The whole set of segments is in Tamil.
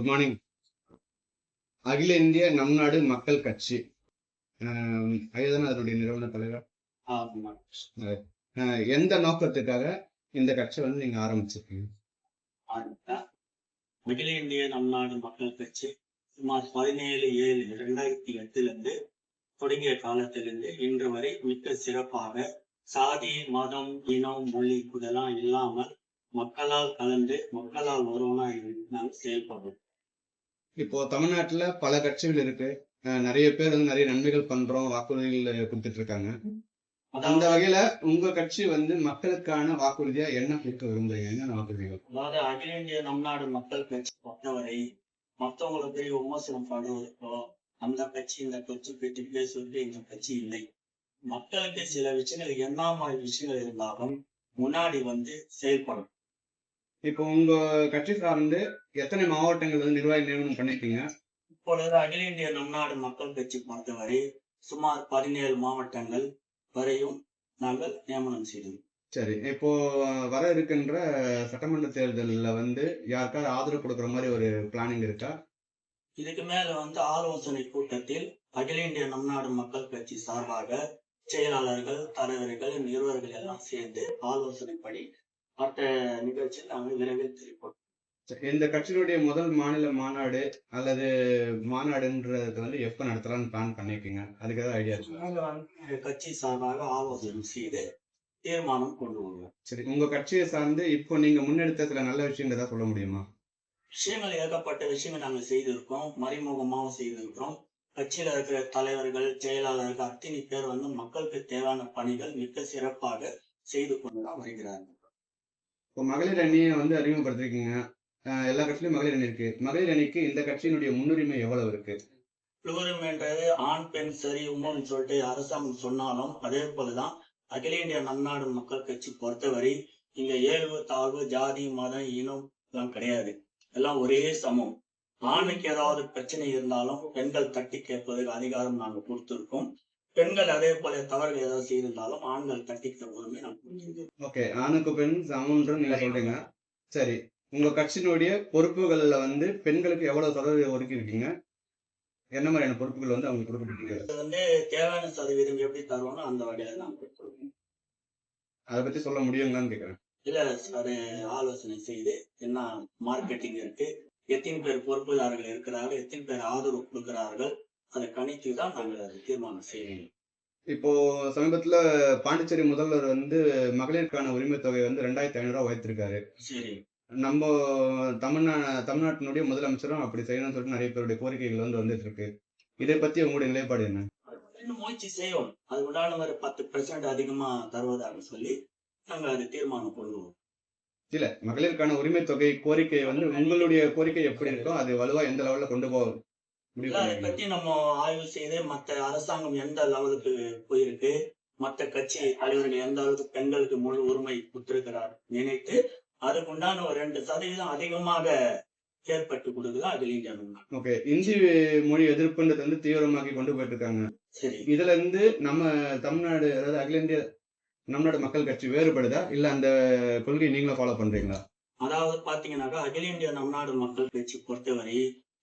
குட் மார்னிங் அகில இந்திய நம் நாடு மக்கள் கட்சி. ஐயதான் அதனுடைய நிறுவன தலைவர்? எந்த நோக்கத்துக்காக இந்த கட்சி வந்து நீங்க ஆரம்பிச்சிருக்கீங்க. அகில இந்திய நம் நாடு மக்கள் கட்சி சுமார் பதினேழு ஏழு இரண்டாயிரத்தி எட்டுல இருந்து தொடங்கிய காலத்திலிருந்து இன்று வரை மிக சிறப்பாக சாதி மதம் இனம் மொழி இதெல்லாம் இல்லாமல் மக்களால் கலந்து மக்களால் ஒருவனா நாங்கள் செயல்படுறோம் இப்போ தமிழ்நாட்டுல பல கட்சிகள் இருக்கு. நிறைய பேர் வந்து நிறைய நன்மைகள் பண்றோம் வாக்குறுதிகள் கொடுத்துட்டு இருக்காங்க அந்த வகையில உங்க கட்சி வந்து மக்களுக்கான வாக்குறுதியா என்ன கொடுக்க விரும்புறீங்க? என்ன வாக்குறுதிகள்? அதாவது அகில இந்திய நம் நாடு மக்கள் கட்சி பொறுத்தவரை மத்தவங்களை பெரிய விமர்சனம் பண்ணுவதற்கோ அந்த கட்சி இந்த கட்சி பற்றி சொல்லி எங்க கட்சி இல்லை. மக்களுக்கு சில விஷயங்கள் என்ன மாதிரி விஷயங்கள் இருந்தாலும் முன்னாடி வந்து செயல்படும் இப்போ உங்க கட்சி சார்ந்து எத்தனை மாவட்டங்கள் வந்து நிர்வாகி நியமனம் பண்ணிருக்கீங்க? இப்பொழுது அகில இந்திய நம் நாடு மக்கள் கட்சி பொறுத்தவரை சுமார் பதினேழு மாவட்டங்கள் வரையும் நாங்கள் நியமனம் செய்தோம். சரி இப்போ வர இருக்கின்ற சட்டமன்ற தேர்தலில் வந்து யாருக்காவது ஆதரவு கொடுக்குற மாதிரி ஒரு பிளானிங் இருக்கா? இதுக்கு மேல வந்து ஆலோசனை கூட்டத்தில் அகில இந்திய நம் நாடு மக்கள் கட்சி சார்பாக செயலாளர்கள் தலைவர்கள் நிர்வாகிகள் எல்லாம் சேர்ந்து ஆலோசனைப்படி மற்ற நிகழ்ச்சியில் நாங்கள் விரைவில் தெரிவிப்போம் சரி, இந்த கட்சியினுடைய முதல் மாநில மாநாடு அல்லது மாநாடுன்றது வந்து எப்போ நடத்தலாம்னு பிளான் பண்ணிருக்கீங்க? அதுக்கு ஏதாவது ஐடியா இருக்கா? நாங்கள் வந்து கட்சி சார்பாக ஆலோசனை செய்து தீர்மானம் கொண்டு வருவோம். சரி உங்க கட்சியை சார்ந்து இப்போ நீங்க முன்னெடுத்த சில நல்ல விஷயங்கள் ஏதாவது சொல்ல முடியுமா? விஷயங்கள் ஏகப்பட்ட விஷயங்கள் நாங்கள் செய்திருக்கோம் மறைமுகமாகவும் செய்திருக்கிறோம். கட்சியில இருக்கிற தலைவர்கள் செயலாளர்கள் அத்தனை பேர் வந்து மக்களுக்கு தேவையான பணிகள் மிக சிறப்பாக செய்து கொண்டுதான் வருகிறார்கள். இப்போ மகளிர் அணியை வந்து அறிமுகப்படுத்திருக்கீங்க. எல்லா கட்சியிலும் மகளிர் அணி இருக்கு. மகளிர் அணிக்கு இந்த கட்சியினுடைய முன்னுரிமை எவ்வளவு இருக்கு? என்றது ஆண் பெண் சரி உமன் சொல்லிட்டு அரசாங்கம் சொன்னாலும் அதே போலதான் அகில இந்திய நன்னாடு மக்கள் கட்சி பொறுத்தவரை இங்க ஏழ்வு தாழ்வு ஜாதி மதம் இனம் எல்லாம் கிடையாது. எல்லாம் ஒரே சமம். ஆணுக்கு ஏதாவது பிரச்சனை இருந்தாலும் பெண்கள் தட்டி கேட்பதற்கு அதிகாரம் நாங்க கொடுத்துருக்கோம். பெண்கள் அதே போல தவறுகள் ஏதாவது செய்திருந்தாலும் ஆண்கள் கேட்பதுமே நாங்க கொடுத்திருக்கோம் ஓகே ஆணுக்கு பெண் சமம்ன்ற நீங்க சொல்றீங்க. சரி உங்க கட்சியினுடைய பொறுப்புகள்ல வந்து பெண்களுக்கு எவ்வளவு சதவீதம் ஒதுக்கி இருக்கீங்க? என்ன மாதிரியான பொறுப்புகள் வந்து அவங்களுக்கு கொடுக்கப்பட்டிருக்கு வந்து தேவையான சதவீதம் எப்படி தருவோம்னோ அந்த வகையில கொடுத்துருக்கோம் அதை பத்தி சொல்ல முடியுங்களான்னு கேக்குறேன். இல்ல அது ஆலோசனை செய்து என்ன மார்க்கெட்டிங் இருக்கு எத்தனை பேர் பொறுப்புதாரர்கள் இருக்கிறார்கள் எத்தனை பேர் ஆதரவு கொடுக்கிறார்கள் அதை கணித்து தான் நாங்கள் அதை தீர்மானம் செய்யணும். இப்போ சமீபத்துல பாண்டிச்சேரி முதல்வர் வந்து மகளிருக்கான உரிமை தொகை வந்து ரெண்டாயிரத்தி ஐநூறு ரூபாய் உயர்த்திருக்காரு. சரி. நம்ம தமிழ்நா தமிழ்நாட்டினுடைய முதலமைச்சரும் அப்படி செய்யணும்னு சொல்லிட்டு நிறைய பேருடைய கோரிக்கைகள் வந்து வந்துட்டு இருக்கு இதை பத்தி உங்களுடைய நிலைப்பாடு என்ன? முயற்சி செய்வோம். அது உண்டான ஒரு பத்து பெர்சன்ட் அதிகமா தருவதாக சொல்லி நாங்க அது தீர்மானம் கொள்வோம் இல்ல மகளிருக்கான உரிமை தொகை கோரிக்கை வந்து உங்களுடைய கோரிக்கை எப்படி இருக்கோ அது வலுவா எந்த லெவல்ல கொண்டு போக முடிவு இல்ல அதை? பத்தி நம்ம ஆய்வு செய்து மத்த அரசாங்கம் எந்த லெவலுக்கு போயிருக்கு மத்த கட்சி தலைவர்கள் எந்த அளவுக்கு பெண்களுக்கு முழு உரிமை கொடுத்திருக்கிறார் நினைத்து அதுக்கு உண்டான ஒரு ரெண்டு சதவீதம் அதிகமாக ஏற்பட்டு கொடுக்குது அதில் இந்தியா முன்னாள். ஓகே இந்தி மொழி எதிர்ப்புன்றது வந்து தீவிரமாக்கி கொண்டு போயிட்டு இருக்காங்க சரி இதுல இருந்து நம்ம தமிழ்நாடு அதாவது அகில இந்திய தமிழ்நாடு மக்கள் கட்சி வேறுபடுதா இல்ல அந்த கொள்கையை நீங்களும் ஃபாலோ பண்றீங்களா அதாவது பாத்தீங்கன்னாக்கா அகில இந்திய நம் நாடு மக்கள் கட்சி பொறுத்தவரை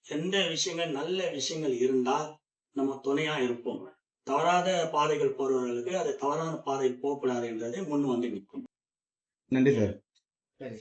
எந்த விஷயங்கள் நல்ல விஷயங்கள் இருந்தா நம்ம துணையா இருப்போம். தவறாத பாதைகள் போறவர்களுக்கு அது தவறான பாதை போகக்கூடாது என்றதை முன் வந்து நிற்கும். நன்றி சார். சரி.